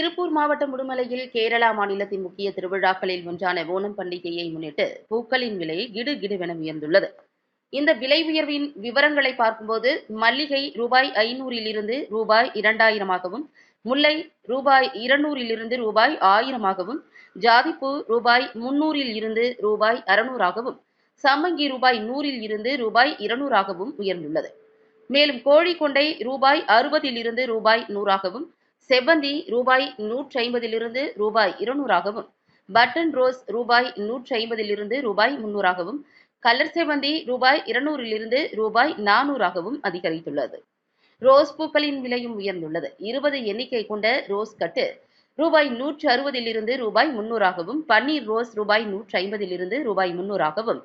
திருப்பூர் மாவட்டம் உடுமலையில் கேரளா மாநிலத்தின் முக்கிய திருவிழாக்களில் ஒன்றான ஓணம் பண்டிகையை முன்னிட்டு பூக்களின் விலை கிடு கிடுவென உயர்ந்துள்ளது. இந்த விலை உயர்வின் விவரங்களை பார்க்கும்போது மல்லிகை ரூபாய் ஐநூறிலிருந்து ரூபாய் இரண்டாயிரமாகவும் முல்லை ரூபாய் இருநூறிலிருந்து ரூபாய் ஆயிரமாகவும் ஜாதிப்பூ ரூபாய் முன்னூறில் இருந்து ரூபாய் அறுநூறாகவும் சம்மங்கி ரூபாய் நூறில் இருந்து ரூபாய் இருநூறாகவும் உயர்ந்துள்ளது. மேலும் கோழிக்கொண்டை ரூபாய் அறுபதிலிருந்து ரூபாய் நூறாகவும் செவ்வந்தி ரூபாய் நூற்றி ஐம்பதிலிருந்து ரூபாய் இருநூறாகவும் பட்டன் ரோஸ் ரூபாய் நூற்றி ஐம்பதிலிருந்து ரூபாய் முன்னூறாகவும் கலர் செவ்வந்தி ரூபாய் இருநூறிலிருந்து ரூபாய் நானூறாகவும் அதிகரித்துள்ளது. ரோஸ் பூக்களின் விலையும் உயர்ந்துள்ளது. இருபது எண்ணிக்கை கொண்ட ரோஸ் கட்டு ரூபாய் நூற்று அறுபதிலிருந்து ரூபாய் முன்னூறாகவும் பன்னீர் ரோஸ் ரூபாய் நூற்றி ஐம்பதிலிருந்து ரூபாய் முன்னூறாகவும்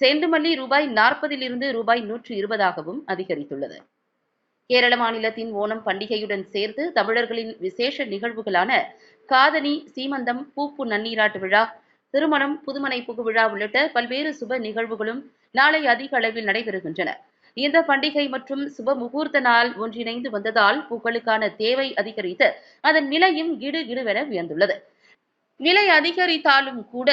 செண்டுமல்லி ரூபாய் நாற்பதிலிருந்து ரூபாய் நூற்று இருபதாகவும் அதிகரித்துள்ளது. கேரள மாநிலத்தின் ஓணம் பண்டிகையுடன் சேர்த்து தமிழர்களின் விசேஷ நிகழ்வுகளான காதணி சீமந்தம் பூப்பு நன்னீராட்டு விழா திருமணம் புதுமனை புகு விழா உள்ளிட்ட பல்வேறு சுப நிகழ்வுகளும் நாளை அதிக அளவில் நடைபெறுகின்றன. இந்த பண்டிகை மற்றும் சுப முகூர்த்த நாள் ஒன்றிணைந்து வந்ததால் பூக்களுக்கான தேவை அதிகரித்து அதன் விலையும் கிடு கிடுவென உயர்ந்துள்ளது. விலை அதிகரித்தாலும் கூட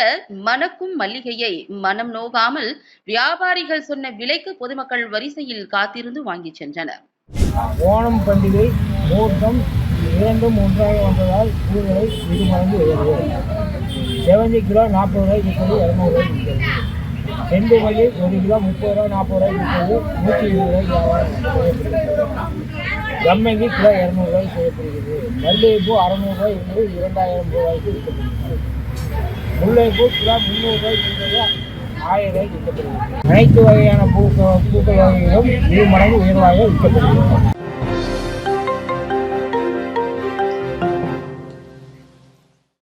மணக்கும் மல்லிகையை மனம் நோகாமல் வியாபாரிகள் சொன்ன விலைக்கு பொதுமக்கள் வரிசையில் காத்திருந்து வாங்கிச் சென்றனர். ஓணம் பண்டிகை மூர்த்தம் இரண்டும் ஒன்றாக வந்ததால் பூக்களை இரு மடங்கு உயர்வு. செவந்தி கிலோ நாற்பது ரூபாய் விற்பது இரநூறுவாய் விற்கிறது. செண்டு மல்லி ஒரு கிலோ முப்பது ரூபா நாற்பது ரூபாய் விற்பது நூற்றி இருபது ரூபாய் வியாபாரம் செய்யப்படுகிறது. கிலோ இரநூறுவாய் செய்யப்படுகிறது. மல்லிகைப்பூ அறநூறுபாய் என்பது இரண்டாயிரம் ரூபாய்க்கு விற்கப்படுகிறது. முல்லைப்பூ கிலோ முந்நூறுபாய் என்பது ஆயிரம் ரூபாய்க்கு விற்கப்படுகிறது அனைத்து வகையான பூக்க பூக்கள் வகைகளும் இரு மடங்கு உயர்வாக விற்கப்படுகிறது